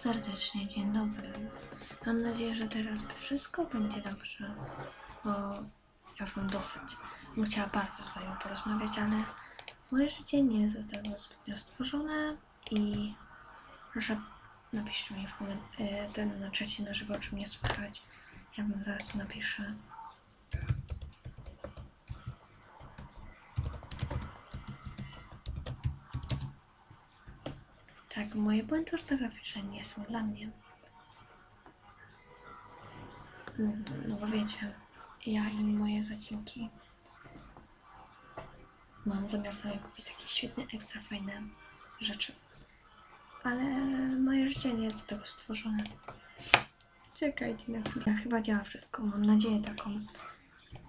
serdecznie, dzień dobry. Mam nadzieję, że teraz wszystko będzie dobrze, bo już mam dosyć. Bym chciała bardzo z Wami porozmawiać, ale moje życie nie jest do tego zbytnio stworzone i proszę napiszcie mi w y, ten na czacie na żywo, czy mnie słychać. Ja bym zaraz tu napiszę. Tak, moje błędy ortograficzne nie są dla mnie. No, no bo wiecie, ja i moje zacinki mam zamiar sobie kupić takie świetne, ekstra fajne rzeczy. Ale moje życie nie jest do tego stworzone. Czekajcie na chwilę. Chyba działa wszystko, mam nadzieję taką,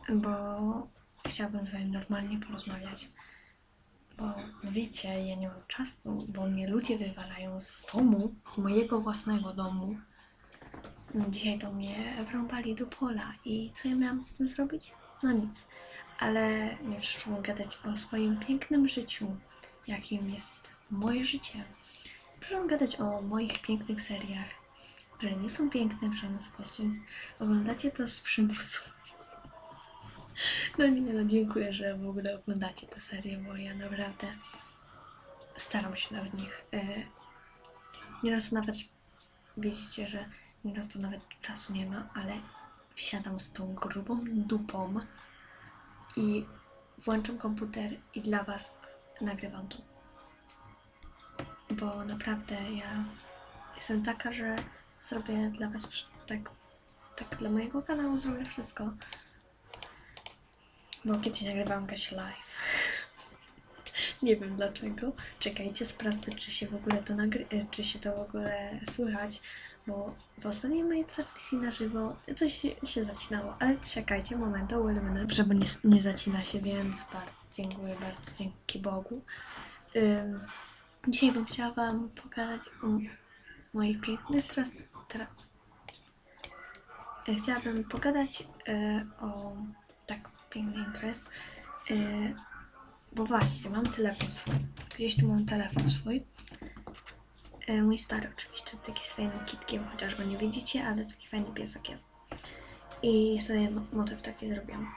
bo chciałabym z wami normalnie porozmawiać. Bo no wiecie, ja nie mam czasu, bo mnie ludzie wywalają z domu, z mojego własnego domu. Dzisiaj do mnie wrąbali do pola i co ja miałam z tym zrobić? No nic. Ale nie przyszło gadać o swoim pięknym życiu, jakim jest moje życie. Przyszłam gadać o moich pięknych seriach, które nie są piękne w żaden sposób. Oglądacie to z przymusu. No nie, no dziękuję, że w ogóle oglądacie tę serię, bo ja naprawdę staram się na nich. E, nieraz nawet widzicie, że nieraz to nawet czasu nie ma, ale wsiadam z tą grubą dupą i włączam komputer i dla Was nagrywam to. Bo naprawdę ja jestem taka, że zrobię dla Was tak, tak dla mojego kanału zrobię wszystko. Bo kiedyś nagrywałam jakaś live. Nie wiem dlaczego. Czekajcie, sprawdzę, czy się w ogóle to nagry... e, czy się to w ogóle słychać, bo w ostatniej mojej transmisji na żywo coś się, zacinało, ale czekajcie, moment, żeby nie, nie zacina się, więc bardzo dziękuję, bardzo dzięki Bogu. Dzisiaj bym chciała Wam pokazać o moich pięknych tras... Tra... E, Chciałabym pogadać e, o piękny interest. E, bo właśnie, mam telefon swój. Gdzieś tu mam telefon swój. E, mój stary oczywiście, taki z fajnym kitkiem, chociaż go nie widzicie, ale taki fajny piesek jest. I sobie mo- motyw taki zrobiłam.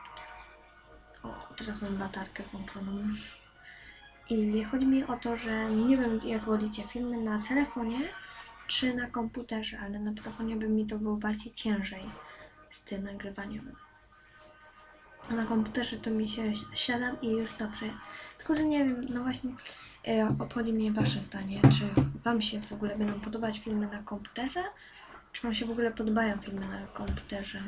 O, teraz mam latarkę włączoną. I chodzi mi o to, że nie wiem jak wolicie filmy na telefonie czy na komputerze, ale na telefonie by mi to było bardziej ciężej z tym nagrywaniem. Na komputerze to mi się siadam i już dobrze. Tylko, że nie wiem, no właśnie e, obchodzi mnie Wasze zdanie. Czy Wam się w ogóle będą podobać filmy na komputerze? Czy Wam się w ogóle podobają filmy na komputerze?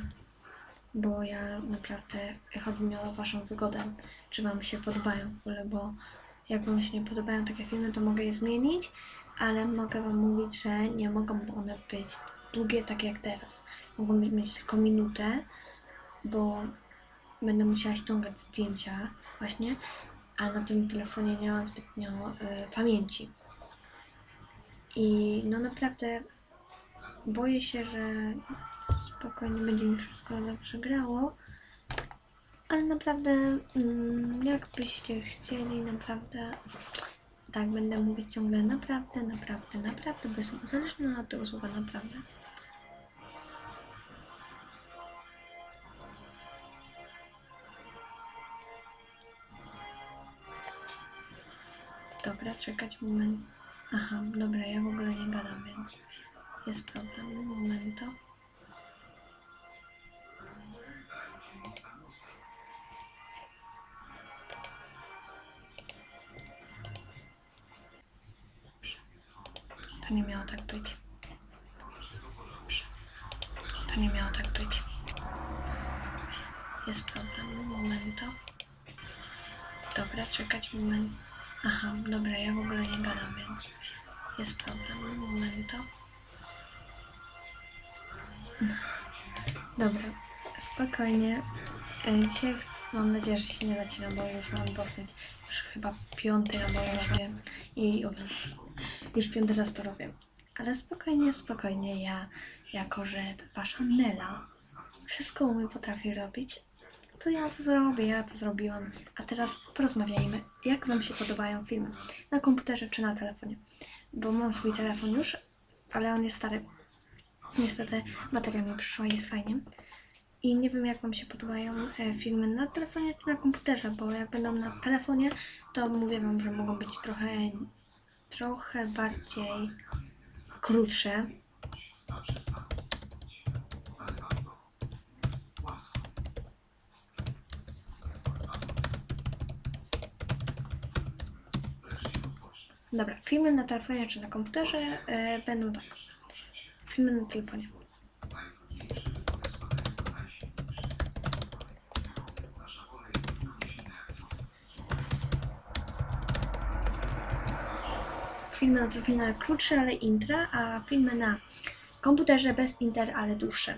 Bo ja naprawdę, chodzi mi o Waszą wygodę. Czy Wam się podobają w ogóle, bo jak Wam się nie podobają takie filmy, to mogę je zmienić, ale mogę Wam mówić, że nie mogą one być długie tak jak teraz. Mogą mieć tylko minutę, bo będę musiała ściągać zdjęcia właśnie, a na tym telefonie nie mam zbytnio y, pamięci. I no naprawdę boję się, że spokojnie będzie mi wszystko dobrze grało, ale naprawdę mm, jakbyście chcieli, naprawdę tak będę mówić ciągle naprawdę, naprawdę, naprawdę, bo jestem uzależniona od tego słowa naprawdę. Dobra, czekać moment. Aha, dobra, ja w ogóle nie gadam, więc jest problem. Momento. To nie miało tak być. To nie miało tak być. Jest problem. Momento. Dobra, czekać moment. Aha, dobra, ja w ogóle nie gadam, więc jest problem. Momento. Dobra, spokojnie. E, Dzisiaj mam nadzieję, że się nie zacina, bo już mam dosyć. Już chyba piąty albo robię. I już piąty raz to robię. Ale spokojnie, spokojnie. Ja, jako że wasza Nela wszystko umie, potrafi robić, to ja to zrobię, ja to zrobiłam. A teraz porozmawiajmy, jak Wam się podobają filmy na komputerze czy na telefonie. Bo mam swój telefon już ale on jest stary. Niestety bateria mi przyszła i jest fajnie. I nie wiem, jak Wam się podobają e, filmy na telefonie czy na komputerze, bo jak będą na telefonie, to mówię Wam, że mogą być trochę, trochę bardziej krótsze. Dobra, filmy na telefonie czy na komputerze e, będą tak. Filmy na telefonie. Filmy na telefonie krótsze, ale intra, a filmy na komputerze bez inter, ale dłuższe.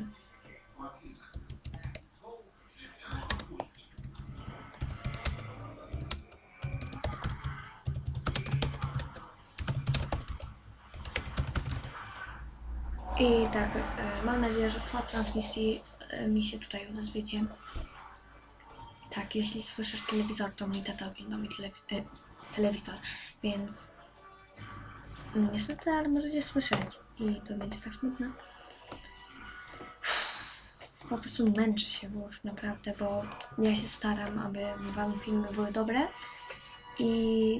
I tak, e, mam nadzieję, że po transmisji e, mi się tutaj odezwiecie. Tak, jeśli słyszysz telewizor, to mój tata ogląda mi telewi- e, telewizor, więc no niestety, ale możecie słyszeć i to będzie tak smutne. Po prostu męczę się już naprawdę, bo ja się staram, aby wam filmy były dobre i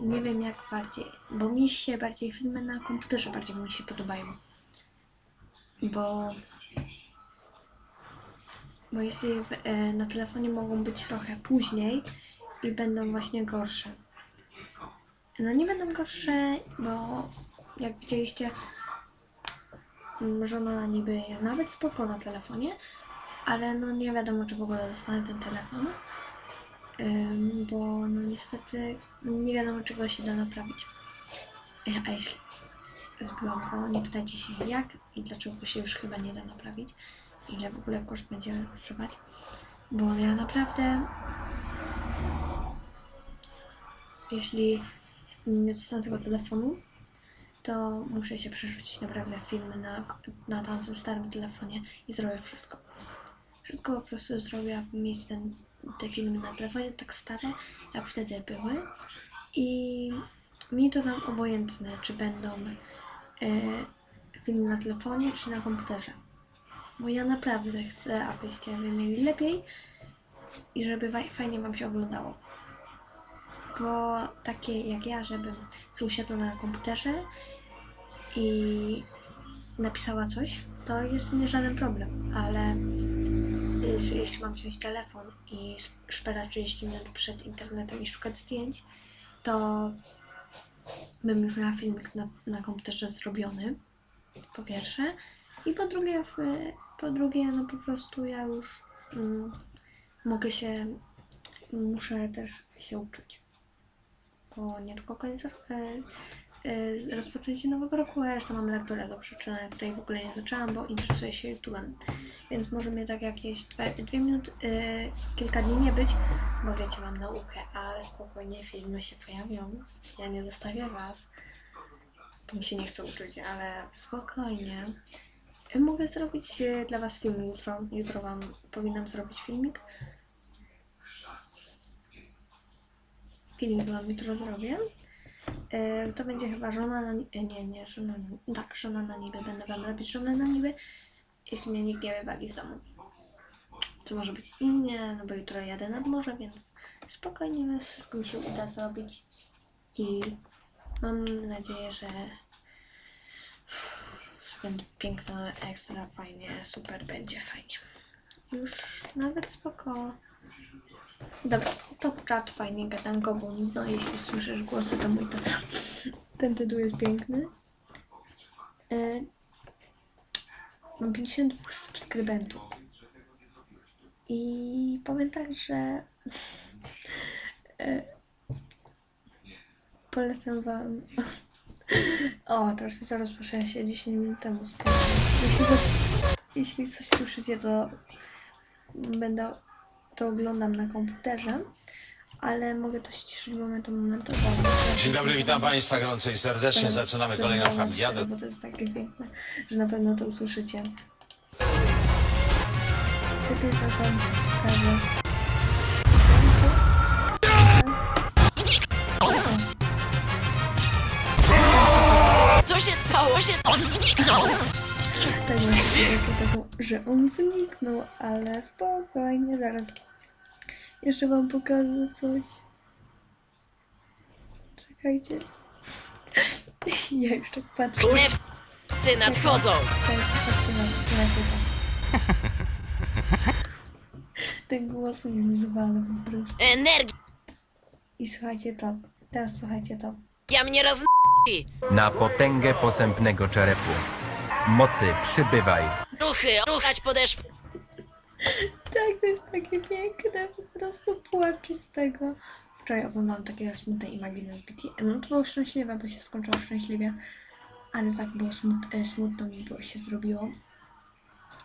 nie wiem jak bardziej, bo mi się bardziej filmy na komputerze bardziej mi się podobają bo bo jeśli e, na telefonie mogą być trochę później i będą właśnie gorsze. No nie będą gorsze, bo jak widzieliście, mm, żona niby nawet spoko na telefonie, ale no nie wiadomo, czy w ogóle dostanę ten telefon, bo no niestety nie wiadomo, czego się da naprawić. E, A jeśli zbyłam go. Nie pytajcie się jak i dlaczego się już chyba nie da naprawić. Ile w ogóle koszt będziemy używać. Bo ja naprawdę jeśli nie dostanę tego telefonu, to muszę się przerzucić naprawdę filmy na, na tamtym starym telefonie i zrobię wszystko. Wszystko po prostu zrobię, aby mieć ten, te filmy na telefonie tak stare, jak wtedy były. I mi to tam obojętne, czy będą e, filmy na telefonie, czy na komputerze. Bo ja naprawdę chcę, abyście wy mieli lepiej i żeby fajnie wam się oglądało. Bo takie jak ja, żebym usiadła na komputerze i napisała coś, to jest nie żaden problem, ale jeśli mam wziąć telefon i szperać 30 minut przed internetem i szukać zdjęć, to bym już miała filmik na, na komputerze zrobiony, po pierwsze. I po drugie, w, po drugie no po prostu ja już mm, mogę się, muszę też się uczyć. Bo nie tylko e, e, rozpoczęcie nowego roku, a jeszcze mam lekturę do przeczytania, której w ogóle nie zaczęłam, bo interesuję się YouTube'em. Więc może mnie tak jakieś dwie, dwie minuty, e, kilka dni nie być, bo wiecie, mam naukę, ale spokojnie filmy się pojawią. Ja nie zostawię was. Bo mi się nie chce uczyć, ale spokojnie. E, Mogę zrobić e, dla was film jutro. Jutro wam powinnam zrobić filmik. Filmik wam jutro zrobię. E, To będzie chyba żona na niby. Nie, nie, żona na, Tak, żona na niby. Będę wam robić żonę na niby. Jeśli mnie nikt nie wywali z domu. Co może być innie, no bo jutro jadę nad morze, więc spokojnie wszystko mi się uda zrobić. I mam nadzieję, że, będzie piękna, ekstra, fajnie, super, będzie fajnie. Już nawet spoko. Dobra, top chat, fajnie gadanko, bo no jeśli słyszysz głosy, to mój tata. Ten tytuł jest piękny. E, Mam 52 subskrybentów. I powiem tak, że e, polecam wam. O, transmisja rozpoczęła się 10 minut temu. Jeśli coś, jeśli coś słyszycie, to będę to oglądam na komputerze, ale mogę to ściszyć momentu momentowo. Dzień dobry, witam Państwa gorąco i serdecznie. Zaczynamy kolejną familiadę. Bo to jest takie piękne, że na pewno to usłyszycie. To wam pokażę. Co się Stało się... On zniknął! Tak właśnie, taką, że on zniknął, ale spokojnie, zaraz jeszcze wam pokażę coś. Czekajcie. Ja już tak patrzę. Królewscy nadchodzą! Tak, na to, słuchajcie to. Ten głos mnie zwala po prostu. Energia I słuchajcie to. Teraz słuchajcie to. mnie roz... Na potęgę posępnego czerepu. Mocy przybywaj. Ruchy, ruchać podeszw... Tak, to jest takie piękne, po prostu płaczę z tego. Wczoraj oglądałam takie smutne imaginy z BT. No to było szczęśliwe, bo się skończyło szczęśliwie. Ale tak było smut, e, smutno mi było się zrobiło.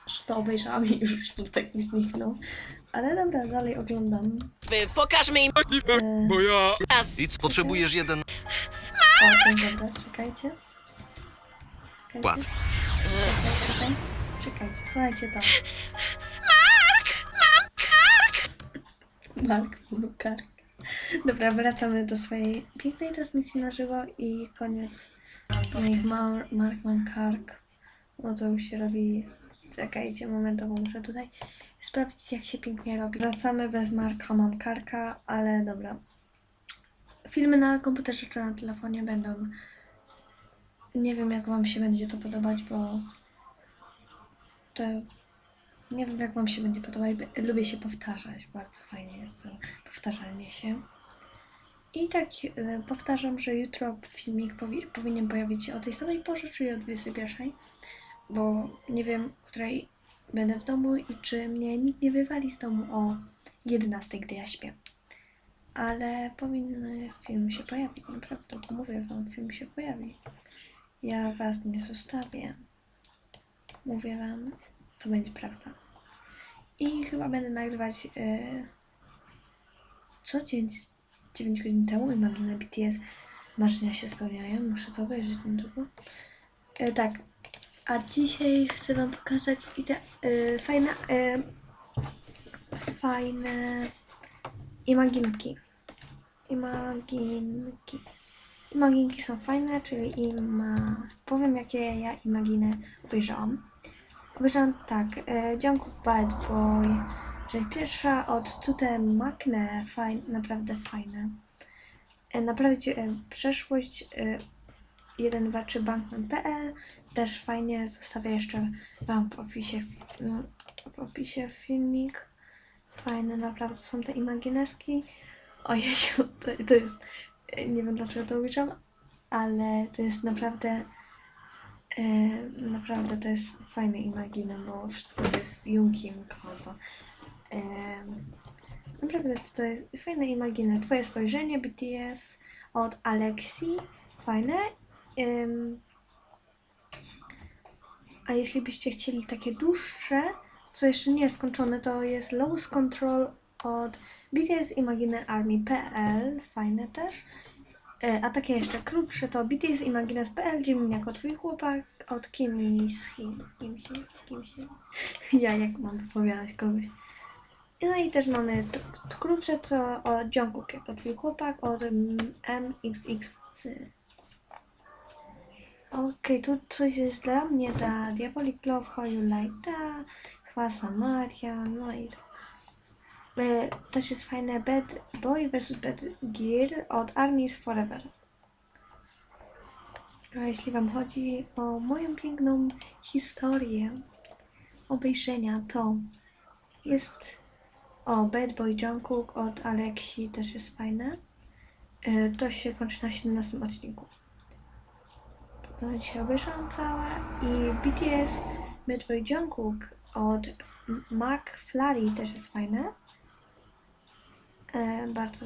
Że to obejrzałam i już smutek mi zniknął. Ale dobra, dalej oglądam. Wy, pokażmy im... E, Bo ja... Raz. I co, potrzebujesz jeden... o, ten dobra, czekajcie. Czekajcie. Ład. Czekaj, czekaj. Czekajcie, słuchajcie to. Mark, kark. Dobra, wracamy do swojej pięknej transmisji na żywo i koniec. No i Mar Mark mam kark. No to już się robi. Czekajcie, momentowo muszę tutaj sprawdzić jak się pięknie robi. Wracamy bez Marka, mam karka, ale dobra. Filmy na komputerze czy na telefonie będą. Nie wiem jak wam się będzie to podobać, bo to nie wiem, jak Wam się będzie podobać. Lubię się powtarzać. Bardzo fajnie jest to powtarzanie się. I tak e, powtarzam, że jutro filmik powi- powinien pojawić się o tej samej porze, czyli o 21. Bo nie wiem, której będę w domu i czy mnie nikt nie wywali z domu o 11, gdy ja śpię. Ale powinny film się pojawić, naprawdę. Mówię wam, film się pojawi. Ja was nie zostawię. Mówię wam, to będzie prawda. I chyba będę nagrywać yy, co dzień, 9 godzin temu Imagine BTS marzenia się spełniają. Muszę to obejrzeć niedługo. Yy, tak. A dzisiaj chcę wam pokazać ide- yy, fajne yy, fajne imaginki. Imaginki. Imaginki są fajne, czyli ima... powiem jakie ja imaginy obejrzałam. Obejrzałam tak, e, Bad Boy, czyli pierwsza od Tute Makne, fajn, naprawdę fajne. E, naprawić e, przeszłość e, 123 bankman.pl, też fajnie, zostawię jeszcze Wam w opisie, no, w opisie filmik. Fajne naprawdę są te imagineski. Ojej, to, to jest, e, nie wiem dlaczego to uliczam, ale to jest naprawdę Naprawdę to jest fajne imagine, bo wszystko to jest Junkiem konto. Naprawdę to jest fajne imagine. Twoje spojrzenie BTS od Alexi. Fajne. A jeśli byście chcieli takie dłuższe, co jeszcze nie jest skończone, to jest Lost Control od BTS Imagine Army.pl. Fajne też. E, A takie jeszcze krótsze to BTS Imagines.pl, Jimin jako twój chłopak od Kimi z Him. Kim się, kim się. Ja jak mam wypowiadać kogoś. No i też mamy krótsze co od Jungkook jako twój chłopak od MXXC. Okej, tu coś jest dla mnie, ta Diabolic Love, How You Like That, Chwasa Maria, no i. E, Też jest fajne Bad Boy vs Bad Gear od Armies Forever. A jeśli Wam chodzi o moją piękną historię obejrzenia, to jest o Bad Boy Jungkook od Alexi, też jest fajne. E, To się kończy na 17 odcinku. No, dzisiaj obejrzałam całe i BTS Bad Boy Jungkook od Mark Flurry też jest fajne. E, bardzo.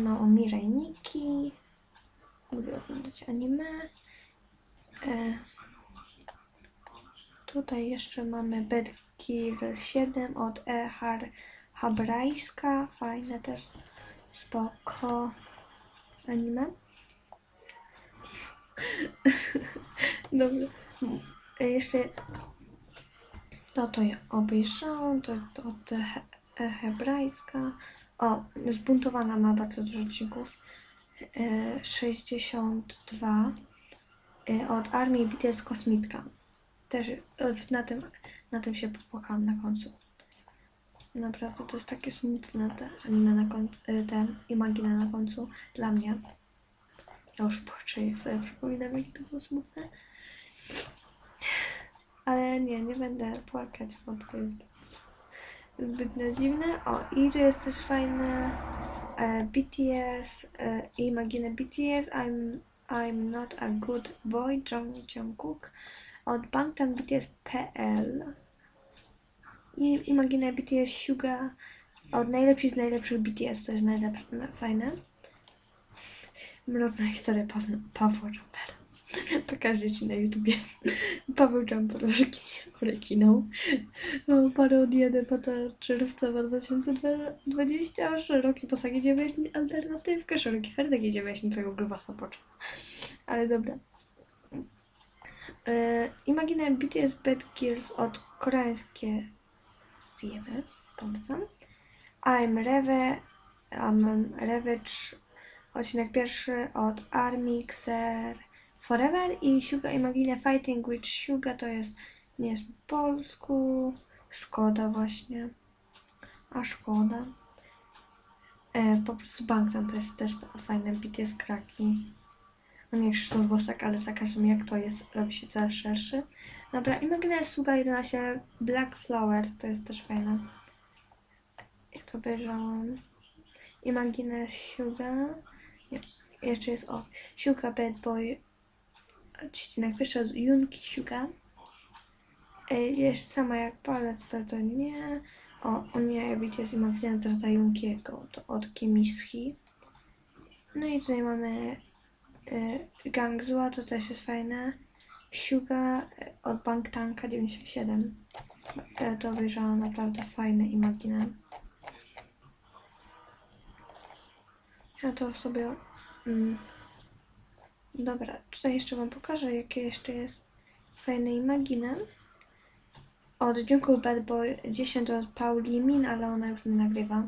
Mam o Mirai Nikki. Lubię oglądać anime. E, tutaj jeszcze mamy Bad Kill 7 od E. Habrajska. Fajne też. Spoko. Anime. Dobra. E, jeszcze to to ja obejrzałam, to, to te hebrajska. O, zbuntowana ma bardzo dużo odcinków. E, 62. y, od armii BTS Kosmitka. Też y, na tym, na tym się popłakałam na końcu. Naprawdę to jest takie smutne te anime na końcu, te imagine na końcu dla mnie. Ja już płaczę, jak sobie przypominam, jak to było smutne. Ale nie, nie będę płakać, bo to jest zbyt dziwne. O, i tu jest też fajne e, BTS, e, BTS, I'm, I'm not a good boy, Jung Jungkook od Bangtan BTS.pl i Imagine BTS Suga od najlepszych z najlepszych BTS, to jest najlepsze, fajne. Mroczna historia Pawła, Jumpera. Pokażę ci na YouTubie. Paweł Jumper oryginał. Parodię debata czerwcowa 2020. Szeroki posag jedzie wyjaśnić alternatywkę. Szeroki Ferdek jedzie wyjaśnić twojego grubasa począł. Ale dobra. E, BTS Bad Gears od koreańskie zjemy. Polecam. I'm Reve. I'm Revage. Odcinek pierwszy od Army Xer Forever i Suga Imagine Fighting with Suga to jest nie jest po polsku. Szkoda właśnie. A szkoda. E, po prostu Bangtan to jest też fajne BTS kraki. No nie Krzysztof Bosak, ale za każdym jak to jest, robi się coraz szerszy. Dobra, Imagine Suga 11 Black Flower to jest też fajne. Ja to obejrzałam. Imagine Suga. Nie, jeszcze jest o Suga Bad Boy. Odcinek pierwszy od Junki Suga. E, Jest sama jak palec, to to nie. O, Unia BTS Imagine zdrada Junkiego, to od Kimiski. No i tutaj mamy y, Gang Zła, to też jest fajne. Suga y, od Bank Tanka 97. Y, to obejrzałam naprawdę fajne Imagine. Ja to sobie... Mm, dobra, tutaj jeszcze wam pokażę, jakie jeszcze jest fajne Imagine. Od Junko Bad Boy 10 od Pauli Min, ale ona już nie nagrywa.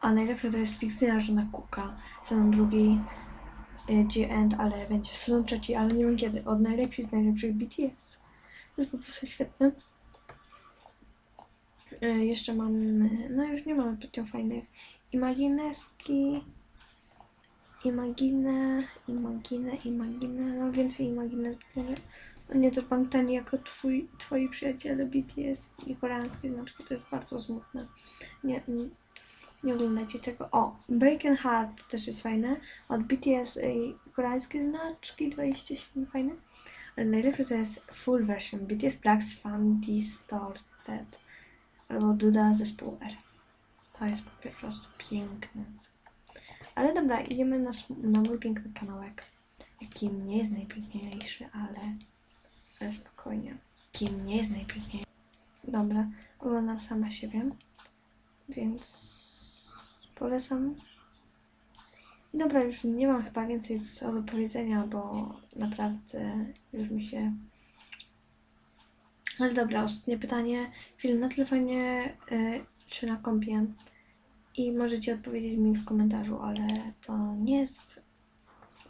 A najlepsze to jest fikcyjna żona Kuka. Sezon drugi y, The End, ale będzie sezon trzeci, ale nie wiem kiedy. Od najlepszych z najlepszych BTS. To jest po prostu świetne. Y, Jeszcze mamy, no już nie mamy zbytnio fajnych Imagineski, Imagine, Imagine, Imagine, no więcej Imagine. No nie to Bangtani jako twój, twoi przyjaciele BTS i koreańskie znaczki, to jest bardzo smutne. Nie, nie, nie oglądajcie tego. O, Breaking Heart też jest fajne. Od BTS i koreańskie znaczki 27 fajne. Ale najlepsze to jest full version BTS Black's Fan Distorted albo Duda zespół R. To jest po prostu piękne. Ale dobra, idziemy na, na mój piękny kanałek. Kim nie jest najpiękniejszy, ale, ale spokojnie. Kim nie jest najpiękniejszy. Dobra, oglądam sama siebie, więc polecam. Dobra, już nie mam chyba więcej co do powiedzenia, bo naprawdę już mi się. Ale dobra, ostatnie pytanie. Film na telefonie y, czy na kompie? I możecie odpowiedzieć mi w komentarzu, ale to nie jest,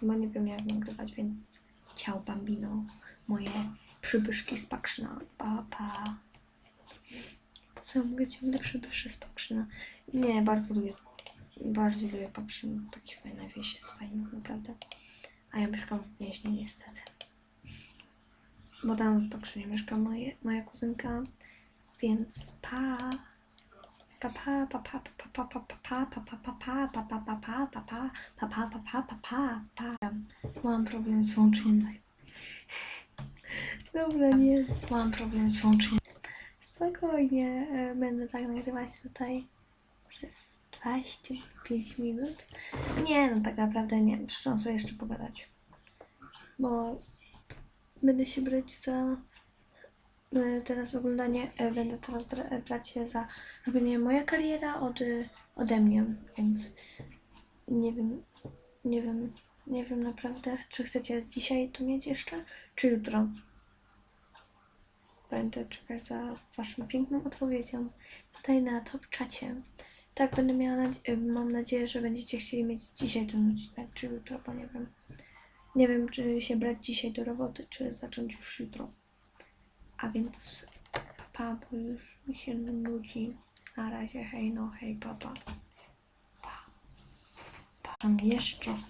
bo nie wiem jak nagrywać, więc ciao bambino, moje przybyszki z Pakrzyna, pa pa. Po co ja mówię ciągle przybyszy z Pakrzyna? Nie, bardzo lubię, bardzo lubię Pakrzyn, taki fajna wieś jest fajna, naprawdę. A ja mieszkam w Gnieźnie niestety. Bo tam w Pakrzynie mieszka moje, moja kuzynka, więc pa. Mam problem z włączeniem. Dobra, nie. Mam problem z włączeniem. Spokojnie, e, będę tak nagrywać tutaj przez 25 minut. Nie, no tak naprawdę nie. Muszę sobie jeszcze pogadać. Bo będę się brać za e, teraz oglądanie, e, będę teraz e, brać się za robienie moja kariera od, e, ode mnie, więc nie wiem, nie wiem, nie wiem naprawdę, czy chcecie dzisiaj to mieć jeszcze, czy jutro. Będę czekać za waszą piękną odpowiedzią tutaj na to w czacie. Tak, będę miała, nadzie- mam nadzieję, że będziecie chcieli mieć dzisiaj ten odcinek, czy jutro, bo nie wiem. Nie wiem, czy się brać dzisiaj do roboty, czy zacząć już jutro. A więc papa, bo już mi się nudzi. Na razie, hej no, hej papa. Pa. Pa. Jeszcze raz